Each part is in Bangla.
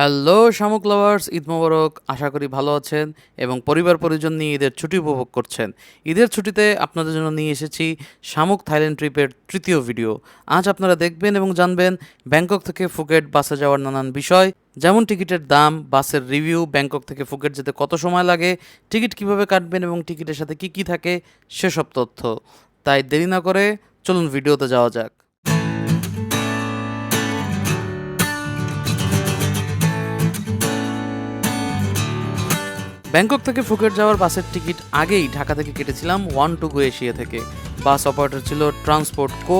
হ্যালো, শামুক লাভার্স, ঈদ মোবারক, আশা করি ভালো আছেন এবং পরিবার পরিজন নিয়ে ঈদের ছুটি উপভোগ করছেন। ঈদের ছুটিতে আপনাদের জন্য নিয়ে এসেছি শামুক থাইল্যান্ড ট্রিপের তৃতীয় ভিডিও। আজ আপনারা দেখবেন এবং জানবেন ব্যাংকক থেকে ফুকেট বাসে যাওয়ার নানান বিষয়, যেমন টিকিটের দাম, বাসের রিভিউ, ব্যাংকক থেকে ফুকেট যেতে কত সময় লাগে, টিকিট কীভাবে কাটবেন এবং টিকিটের সাথে কি কি থাকে, সেসব তথ্য। তাই দেরি না করে চলুন ভিডিওতে যাওয়া যাক। ব্যাংকক থেকে ফুকেট যাওয়ার বাসের টিকিট আগেই ঢাকা থেকে কেটেছিলাম ওয়ান টু গো এশিয়া থেকে। বাস অপারেটর ছিল ট্রান্সপোর্ট কো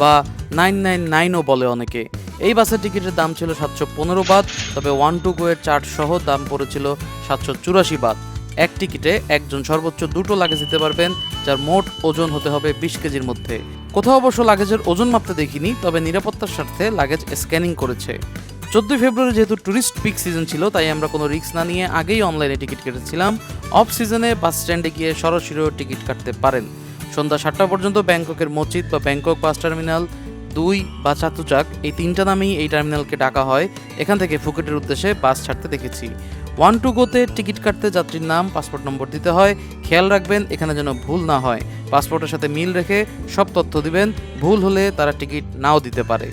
বা নাইন নাইন নাইনও বলে অনেকে। এই বাসের টিকিটের দাম ছিল সাতশো পনেরো বাদ, তবে ওয়ান টু গো এর চার্ট সহ দাম পড়েছিল সাতশো চুরাশি বাদ। এক টিকিটে একজন সর্বোচ্চ দুটো লাগেজ দিতে পারবেন, যার মোট ওজন হতে হবে বিশ কেজির মধ্যে। কোথাও অবশ্য লাগেজের ওজন মাপতে দেখিনি, তবে নিরাপত্তার স্বার্থে লাগেজ স্ক্যানিং করেছে। চোদ্দোই ফেব্রুয়ারি যেহেতু ট্যুরিস্ট পিক সিজন ছিল, তাই আমরা কোনো রিস্ক না নিয়ে আগেই অনলাইনে টিকিট কেটেছিলাম। অফ সিজনে বাস স্ট্যান্ডে গিয়ে সরাসরিও টিকিট কাটতে পারেন। সন্ধ্যা সাতটা পর্যন্ত ব্যাংককের মসজিদ বা ব্যাংকক বাস টার্মিনাল দুই বা চাতুচাক, এই তিনটা নামেই এই টার্মিনালকে ডাকা হয়। এখান থেকে ফুকেটের উদ্দেশ্যে বাস ছাড়তে দেখেছি। ওয়ান টু গোতে টিকিট কাটতে যাত্রীর নাম পাসপোর্ট নম্বর দিতে হয়। খেয়াল রাখবেন, এখানে যেন ভুল না হয়। পাসপোর্টের সাথে মিল রেখে সব তথ্য দিবেন। ভুল হলে তারা টিকিট নাও দিতে পারে।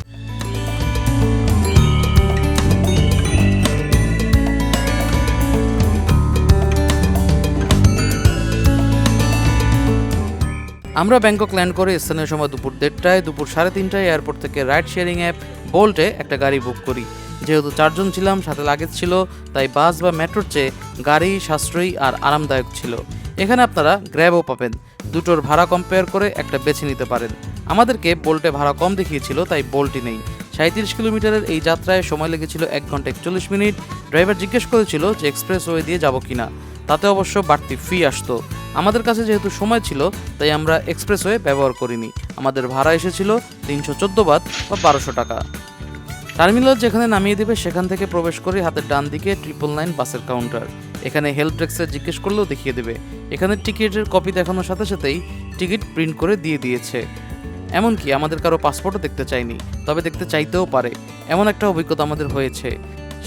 আমরা ব্যাংকক ল্যান্ড করে স্থানীয় সময় দুপুর দেড়টায়, দুপুর সাড়ে তিনটায় এয়ারপোর্ট থেকে রাইড শেয়ারিং অ্যাপ বোল্টে একটা গাড়ি বুক করি। যেহেতু চারজন ছিলাম, সাথে লাগেজ ছিল, তাই বাস বা মেট্রোর চেয়ে গাড়ি সাশ্রয়ী আর আরামদায়ক ছিল। এখানে আপনারা গ্র্যাবও পাবেন। দুটোর ভাড়া কম্পেয়ার করে একটা বেছে নিতে পারেন। আমাদেরকে বোল্টে ভাড়া কম দেখিয়েছিল, তাই বোল্টই নেই। সাঁত্রিশ কিলোমিটারের এই যাত্রায় সময় লেগেছিল এক ঘণ্টা একচল্লিশ মিনিট। ড্রাইভার জিজ্ঞেস করেছিল যে এক্সপ্রেস ওয়ে দিয়ে যাব কিনা। তাতে অবশ্য বাড়তি ফি আসতো। আমাদের কাছে যেহেতু সময় ছিল, তাই আমরা এক্সপ্রেসওয়ে ব্যবহার করিনি। আমাদের ভাড়া এসেছিল তিনশো চোদ্দ বাদ বা বারোশো টাকা। টার্মিনাল যেখানে নামিয়ে দেবে, সেখান থেকে প্রবেশ করে হাতের ডান দিকে ট্রিপল নাইন বাসের কাউন্টার। এখানে হেল্প ডেস্কে জিজ্ঞেস করলেও দেখিয়ে দেবে। এখানে টিকিটের কপি দেখানোর সাথে সাথেই টিকিট প্রিন্ট করে দিয়ে দিয়েছে। এমনকি আমাদের কারও পাসপোর্টও দেখতে চাইনি, তবে দেখতে চাইতেও পারে। এমন একটা অভিজ্ঞতা আমাদের হয়েছে।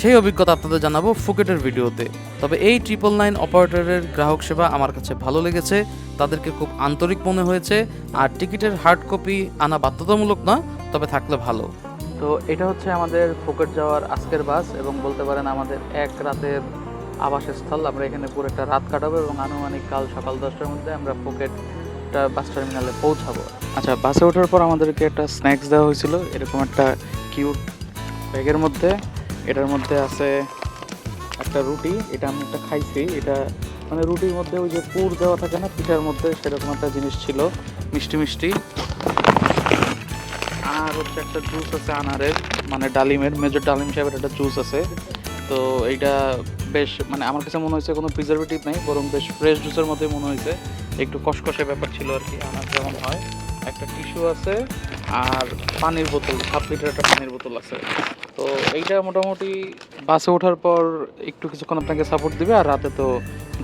সেই অভিজ্ঞতা আপনাদের জানাব ফুকেটের ভিডিওতে। তবে এই ট্রিপল নাইন অপারেটরের গ্রাহক সেবা আমার কাছে ভালো লেগেছে তাদেরকে খুব আন্তরিক মনে হয়েছে আর টিকিটের হার্ড কপি আনা বাধ্যতামূলক না তবে থাকলে ভালো। তো এটা হচ্ছে আমাদের ফুকেট যাওয়ার আজকের বাস এবং বলতে পারেন আমাদের এক রাতের আবাসস্থল। আমরা এখানে পুরো একটা রাত কাটাবো এবং আনুমানিক কাল সকাল দশটার মধ্যে আমরা ফুকেটটা বাস টার্মিনালে পৌঁছাবো। আচ্ছা বাসে ওঠার পর আমাদেরকে একটা স্ন্যাক্স দেওয়া হয়েছিল এরকম একটা কিউট ব্যাগের মধ্যে। এটার মধ্যে আছে একটা রুটি, এটা আমি একটা খাইছি। এটা মানে রুটির মধ্যে ওই যে পুর দেওয়া থাকে না, পিঠার মধ্যে সেরকম একটা জিনিস ছিল, মিষ্টি মিষ্টি। আর হচ্ছে একটা জুস আছে আনারের মানে ডালিমের, মেজর ডালিম সাহেবের একটা জুস আছে। তো এইটা বেশ মানে আমার কাছে মনে হয়েছে কোনো প্রিজারভেটিভ নেই, বরং বেশ ফ্রেশ জুসের মধ্যে মনে হয়েছে। একটু কষকষে ব্যাপার ছিল আর কি, আনার যেমন হয়। একটা টিস্যু আছে আর পানির বোতল, হাফ লিটার একটা পানির বোতল আছে। তো এইটা মোটামুটি বাসে ওঠার পর একটু কিছুক্ষণ আপনাকে সাপোর্ট দিবে আর রাতে তো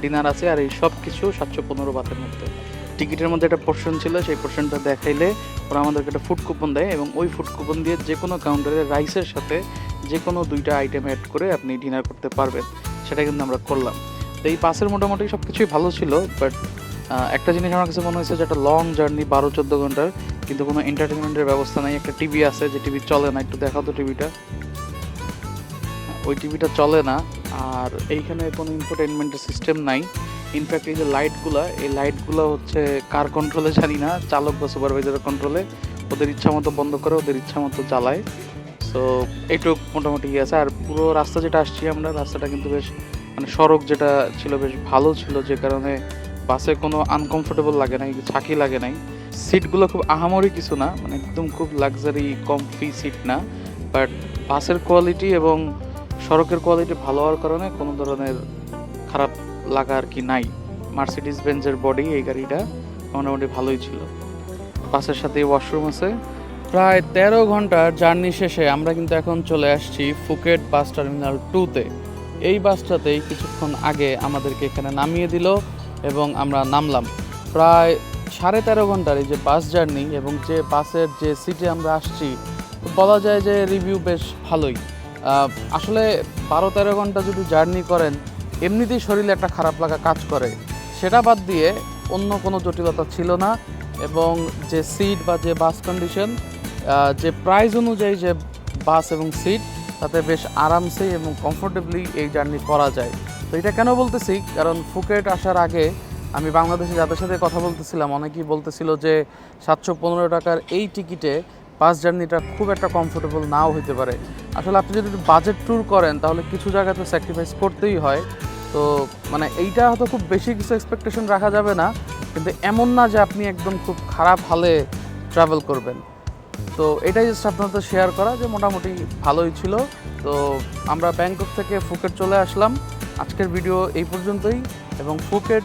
ডিনার আছে আর এই সব কিছু সাতশো পনেরো বাতের মধ্যে। টিকিটের মধ্যে একটা পোর্শন ছিল, সেই পোর্শনটা দেখাইলে ওরা আমাদেরকে একটা ফুড কুপন দেয় এবং ওই ফুড কুপন দিয়ে যে কোনো কাউন্টারে রাইসের সাথে যে কোনো দুইটা আইটেম অ্যাড করে আপনি ডিনার করতে পারবেন। সেটা কিন্তু আমরা করলাম। তো এই বাসের মোটামুটি সব কিছুই ভালো ছিল বাট একটা জিনিস আমার কাছে মনে হয়েছে যে একটা লং জার্নি বারো, চোদ্দ ঘণ্টার, কিন্তু কোনো এন্টারটেনমেন্টের ব্যবস্থা নাই। একটা টিভি আছে, যে টিভি চলে না, একটু দেখাও তো টিভিটা ওই টিভিটা চলে না, আর এইখানে কোনো ইনফোটেনমেন্টের সিস্টেম নাই। ইনফ্যাক্ট এই যে লাইটগুলো এই লাইটগুলো হচ্ছে কার কন্ট্রোলে জানি না, চালক বা সুপারভাইজারের কন্ট্রোলে ওদের ইচ্ছা মতো বন্ধ করে, ওদের ইচ্ছা মতো চালায় সো এইটুক মোটামুটি ইয়ে আছে। আর পুরো রাস্তা যেটা আসছি আমরা, রাস্তাটা কিন্তু বেশ মানে সড়ক যেটা ছিল বেশ ভালো ছিল, যে কারণে বাসে কোনো আনকমফোর্টেবল লাগে নাই ছাকি লাগে নাই। সিটগুলো খুব আহামরি কিছু না মানে একদম খুব লাক্সারি কমফি সিট না। বাট বাসের কোয়ালিটি এবং সড়কের কোয়ালিটি ভালো হওয়ার কারণে কোনো ধরনের খারাপ লাগা আর কি নাই। মার্সিডিস বেঞ্জের বডি এই গাড়িটা মোটামুটি ভালোই ছিল। বাসের সাথে ওয়াশরুম আছে। প্রায় তেরো ঘণ্টার জার্নি শেষে আমরা কিন্তু এখন চলে আসছি ফুকেট বাস টার্মিনাল টুতে এই বাসটাতেই কিছুক্ষণ আগে আমাদেরকে এখানে নামিয়ে দিল। এবং আমরা নামলাম। প্রায় সাড়ে তেরো ঘণ্টার এই যে বাস জার্নি এবং যে বাসের যে সিটে আমরা আসছি, বলা যায় যে রিভিউ বেশ ভালোই। আসলে বারো তেরো ঘণ্টা যদি জার্নি করেন, এমনিতেই শরীরে একটা খারাপ লাগা কাজ করে। সেটা বাদ দিয়ে অন্য কোনো জটিলতা ছিল না এবং যে সিট বা যে বাস কন্ডিশন যে প্রাইস অনুযায়ী যে বাস এবং সিট, তাতে বেশ আরামসে এবং কমফোর্টেবলি এই জার্নি করা যায়। তো এটা কেন বলতেছি? কারণ ফুকেট আসার আগে আমি বাংলাদেশে যাদের সাথে কথা বলতেছিলাম, অনেকেই বলতেছিল যে সাতশো পনেরো টাকার এই টিকিটে বাস জার্নিটা খুব একটা কমফোর্টেবল নাও হতে পারে। আসলে আপনি যদি বাজেট ট্যুর করেন, তাহলে কিছু জায়গায় তো স্যাক্রিফাইস করতেই হয়। তো মানে এইটা হয়তো খুব বেশি কিছু এক্সপেকটেশন রাখা যাবে না, কিন্তু এমন না যে আপনি একদম খুব খারাপ হালে ট্রাভেল করবেন। তো এটাই জাস্ট আপনাদের শেয়ার করা যে মোটামুটি ভালোই ছিল। তো আমরা ব্যাংকক থেকে ফুকেট চলে আসলাম। আজকের ভিডিও এই পর্যন্তই এবং ফুকেট,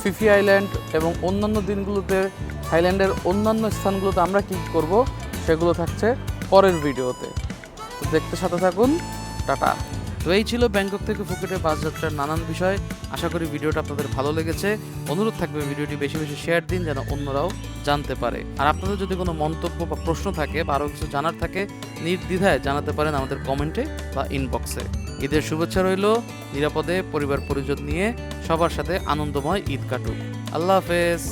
ফিফি আইল্যান্ড এবং অন্যান্য দিনগুলোতে, থাইল্যান্ডের অন্যান্য স্থানগুলোতে আমরা কী করব সেগুলো থাকছে পরের ভিডিওতে। তো দেখতে সাথে থাকুন, টাটা। তো এই ছিল ব্যাংকক থেকে ফুকেটে বাস যাত্রার নানান বিষয়। আশা করি ভিডিওটা আপনাদের ভালো লেগেছে। অনুরোধ থাকবে ভিডিওটি বেশি বেশি শেয়ার দিন যেন অন্যরাও জানতে পারে। আর আপনাদের যদি কোনো মন্তব্য বা প্রশ্ন থাকে বা আরও কিছু জানার থাকে, নির্দ্বিধায় জানাতে পারেন আমাদের কমেন্টে বা ইনবক্সে ঈদের শুভেচ্ছা রইল। নিরাপদে পরিবার পরিজন নিয়ে সবার সাথে আনন্দময় ঈদ কাটুক। আল্লাহ হাফেজ।